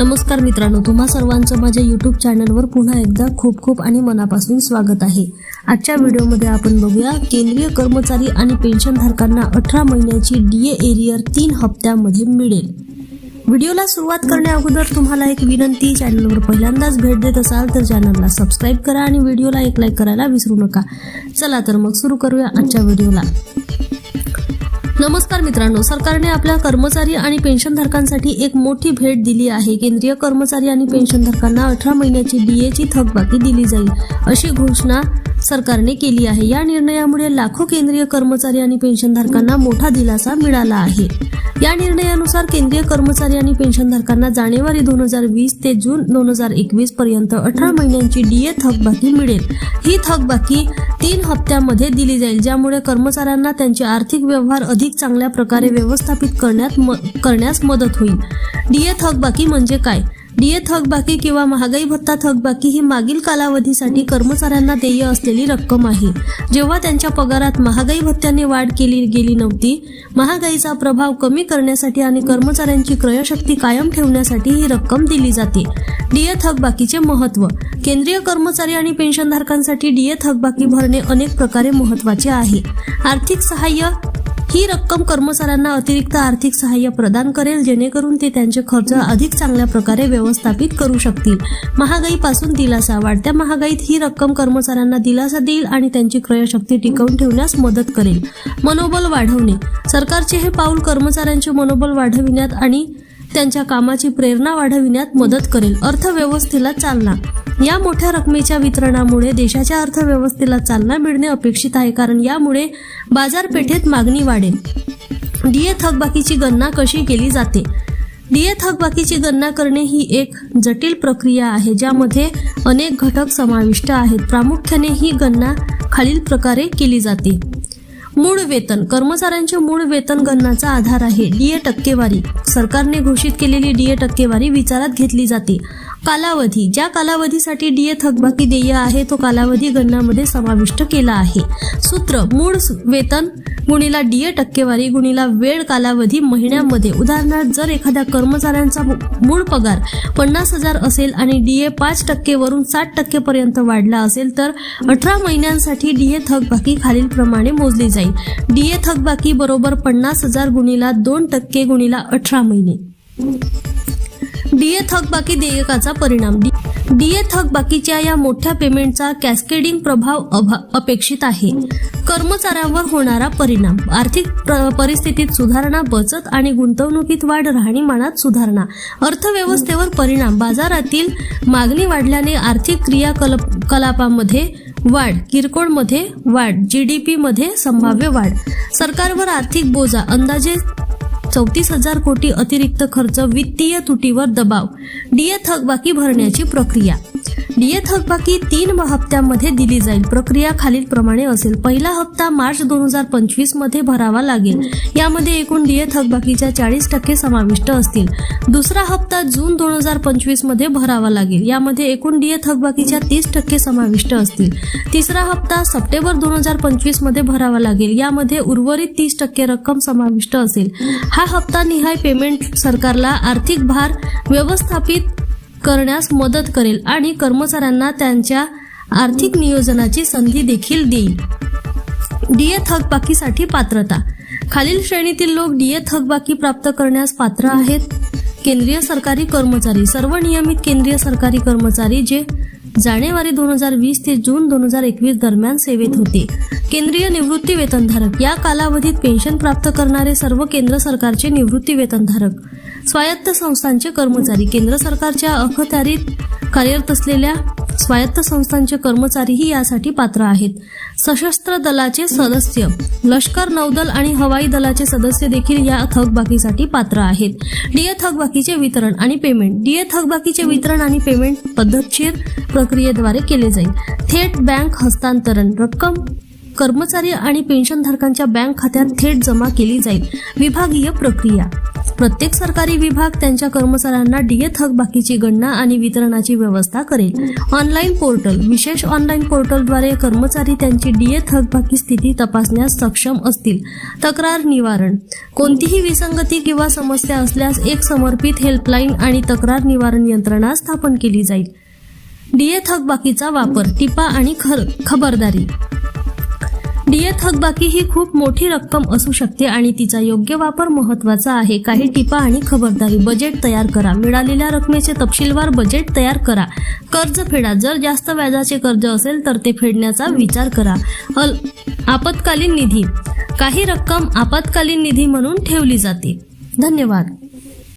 नमस्कार मित्रांनो तुम्हा सर्वांचं माझ्या यूट्यूब चॅनलवर पुन्हा एकदा खूप खूप आणि मनापासून स्वागत आहे. आजच्या व्हिडिओमध्ये आपण बघूया केंद्रीय कर्मचारी आणि पेन्शनधारकांना अठरा महिन्याची डीए एरियर तीन हप्त्यामध्ये मिळेल. व्हिडिओला सुरुवात करण्या अगोदर तुम्हाला एक विनंती चॅनलवर पहिल्यांदाच भेट देत असाल तर चॅनलला सबस्क्राईब करा आणि व्हिडिओला एक लाईक करायला विसरू नका. चला तर मग सुरू करूया आजच्या व्हिडिओला. नमस्कार मित्रांनो सरकारने आपल्या कर्मचारी आणि पेन्शनधारकांसाठी एक मोठी भेट दिली आहे. केंद्रीय कर्मचारी आणि पेन्शनधारकांना अठरा महिन्याची डीएची थकबाकी दिली जाईल अशी घोषणा सरकारने केली आहे. या निर्णयामुळे लाखो केंद्रीय कर्मचारी आणि पेन्शनधारकांना मोठा दिलासा मिळाला आहे. या निर्णयानुसार केंद्रीय कर्मचारी आणि पेन्शनधारकांना जानेवारी दोन हजार वीस ते जून दोन हजार एकवीस पर्यंत अठरा महिन्यांची डीए थकबाकी मिळेल. ही थकबाकी तीन हप्त्यामध्ये दिली जाईल ज्यामुळे कर्मचाऱ्यांना त्यांचे आर्थिक व्यवहार अधिक चांगल्या प्रकारे व्यवस्थापित करण्यात म- करण्यास मदत होईल. डीए थकबाकी म्हणजे काय? डीए थकबाकी किंवा महागाई भत्ता थकबाकी ही मागील कालावधीसाठी कर्मचाऱ्यांना देय असलेली रक्कम आहे. जेव्हा त्यांच्या पगारात महागाई भत्त्याने वाढ केली गेली नव्हती महागाईचा प्रभाव कमी करण्यासाठी आणि कर्मचाऱ्यांची क्रयशक्ती कायम ठेवण्यासाठी ही रक्कम दिली जाते. डीए थकबाकीचे महत्त्व केंद्रीय कर्मचारी आणि पेन्शनधारकांसाठी डीए थकबाकी भरणे अनेक प्रकारे महत्त्वाचे आहे. आर्थिक सहाय्य ही रक्कम कर्मचाऱ्यांना अतिरिक्त आर्थिक सहाय्य प्रदान करेल जेणेकरून ते त्यांचे खर्च अधिक चांगल्या प्रकारे व्यवस्थापित करू शकतील. महागाईपासून दिलासा वाढत्या महागाईत ही रक्कम कर्मचाऱ्यांना दिलासा देईल आणि त्यांची क्रयशक्ती टिकवून ठेवण्यास मदत करेल. मनोबल वाढवणे. सरकारचे हे पाऊल कर्मचाऱ्यांचे मनोबल वाढविण्यात आणि त्यांच्या कामाची प्रेरणा वाढविण्यात मदत करेल. अर्थव्यवस्थेला चालना. या मोठ्या रकमेच्या वितरणामुळे देशाच्या अर्थव्यवस्थेला चालना मिळणे अपेक्षित आहे कारण यामुळे बाजारपेठेत मागणी वाढेल. डीए थकबाकीची गणना कशी केली जाते? डीए थकबाकीची गणना करणे ही एक जटिल प्रक्रिया आहे ज्यामध्ये अनेक घटक समाविष्ट आहेत. प्रामुख्याने ही गणना खालील प्रकारे केली जाते. मूळ वेतन कर्मचाऱ्यांचे मूळ वेतन गणनाचा आधार आहे. डीए टक्केवारी. सरकारने घोषित केलेली डीए टक्केवारी विचारात घेतली जाते. कालावधी. ज्या कालावधीसाठी डीए थकबाकी देय आहे तो कालावधी गणनामध्ये समाविष्ट केला आहे. सूत्र मूळ वेतन गुणिला डीए टक्केवारी गुणिला वेळ कालावधी महिन्यामध्ये. उदाहरणार्थ जर एखाद्या कर्मचाऱ्यांचा मू- मूळ पगार पन्नास हजार असेल आणि डीए पाच टक्केवरून साठ टक्केपर्यंत वाढला असेल तर अठरा महिन्यांसाठी डीए थकबाकी खालीलप्रमाणे मोजली जाईल. डीए थकबाकी बरोबर पन्नास हजार गुणिला दोन टक्के गुणिला अठरा महिने. डीए थकबाकी देयकाचा परिणाम. डीए थकबाकीच्या या मोठ्या पेमेंटचा कॅस्केडिंग प्रभाव अभा- अपेक्षित आहे. कर्मचाऱ्यांवर होणारा परिणाम. आर्थिक प्र- परिस्थितीत सुधारणा बचत आणि गुंतवणुकीत वाढ राहणीमानात सुधारणा. अर्थव्यवस्थेवर परिणाम. बाजारातील मागणी वाढल्याने आर्थिक क्रियाकलाप कलापामध्ये वाढ किरकोळमध्ये वाढ जी डी मध्ये संभाव्य वाढ. सरकारवर आर्थिक बोजा. अंदाजे चौतीस हजार कोटी अतिरिक्त खर्च वित्तीय तुटीवर दबाव. डीए थकबाकी भरण्याची प्रक्रिया. डीए थकबाकी तीन हप्त्यांमध्ये दिली जाईल. प्रक्रिया खालीलप्रमाणे असेल. पहिला हप्ता मार्च दोन हजार पंचवीसमध्ये भरावा लागेल. यामध्ये एकूण डीए थकबाकीच्या चाळीस टक्के समाविष्ट असतील. दुसरा हप्ता जून दोन हजार पंचवीसमध्ये भरावा लागेल. यामध्ये एकूण डीए थकबाकीच्या तीस टक्के समाविष्ट असतील. तिसरा हप्ता सप्टेंबर दोन हजार पंचवीसमध्ये भरावा लागेल. यामध्ये उर्वरित तीस टक्के रक्कम समाविष्ट असेल. हा हप्ता निहाय पेमेंट सरकारला आर्थिक भार व्यवस्थापित करण्यास मदत करेल आणि कर्मचाऱ्यांना त्यांच्या आर्थिक नियोजनाची संधी देखील देईल. डीए थकबाकीसाठी पात्रता. खालील श्रेणीतील लोक डीए थकबाकी प्राप्त करण्यास पात्र आहेत. केंद्रीय सरकारी कर्मचारी सर्व नियमित केंद्रीय सरकारी कर्मचारी जे जानेवारी दोन हजार वीस ते जून दोन हजार एकवीस दरम्यान सेवेत होते. केंद्रीय निवृत्ती वेतनधारक. या कालावधीत पेन्शन प्राप्त करणारे सर्व केंद्र सरकारचे निवृत्ती वेतनधारक. स्वायत्त संस्थांचे कर्मचारी. केंद्र सरकारच्या अखत्यारीत कार्यरत असलेल्या स्वायत्त संस्थांचे कर्मचारीही यासाठी पात्र आहेत. सशस्त्र दलाचे सदस्य. लष्कर नौदल आणि हवाई दलाचे सदस्य देखील या थकबाकीसाठी पात्र आहेत. डीए थकबाकीचे वितरण आणि पेमेंट. डीए थकबाकीचे वितरण आणि पेमेंट पद्धतशीर प्रक्रियेद्वारे केले जाईल. थेट बँक हस्तांतरण रक्कम कर्मचारी आणि पेन्शनधारकांच्या बँक खात्यात थेट जमा केली जाईल. विभागीय प्रक्रिया. प्रत्येक सरकारी विभाग त्यांच्या कर्मचाऱ्यांना डीए थकबाकीची गणना आणि वितरणाची व्यवस्था करेल. ऑनलाईन पोर्टल विशेष ऑनलाईन पोर्टलद्वारे कर्मचारी त्यांची डीए थकबाकी स्थिती तपासण्यास सक्षम असतील. तक्रार निवारण. कोणतीही विसंगती किंवा समस्या असल्यास एक समर्पित हेल्पलाईन आणि तक्रार निवारण यंत्रणा स्थापन केली जाईल. डीए थकबाकीचा वापर टिपा आणि खर खबरदारी. डीए थकबाकी ही खूप मोठी रक्कम असू शकते आणि तिचा योग्य वापर महत्त्वाचा आहे. काही टिपा आणि खबरदारी. बजेट तयार करा. मिळालेल्या रकमेचे तपशीलवार बजेट तयार करा. कर्ज फेडा. जर जास्त व्याजाचे कर्ज असेल तर ते फेडण्याचा विचार करा. अल आपत्कालीन निधी. काही रक्कम आपत्कालीन निधी म्हणून ठेवली जाते. धन्यवाद.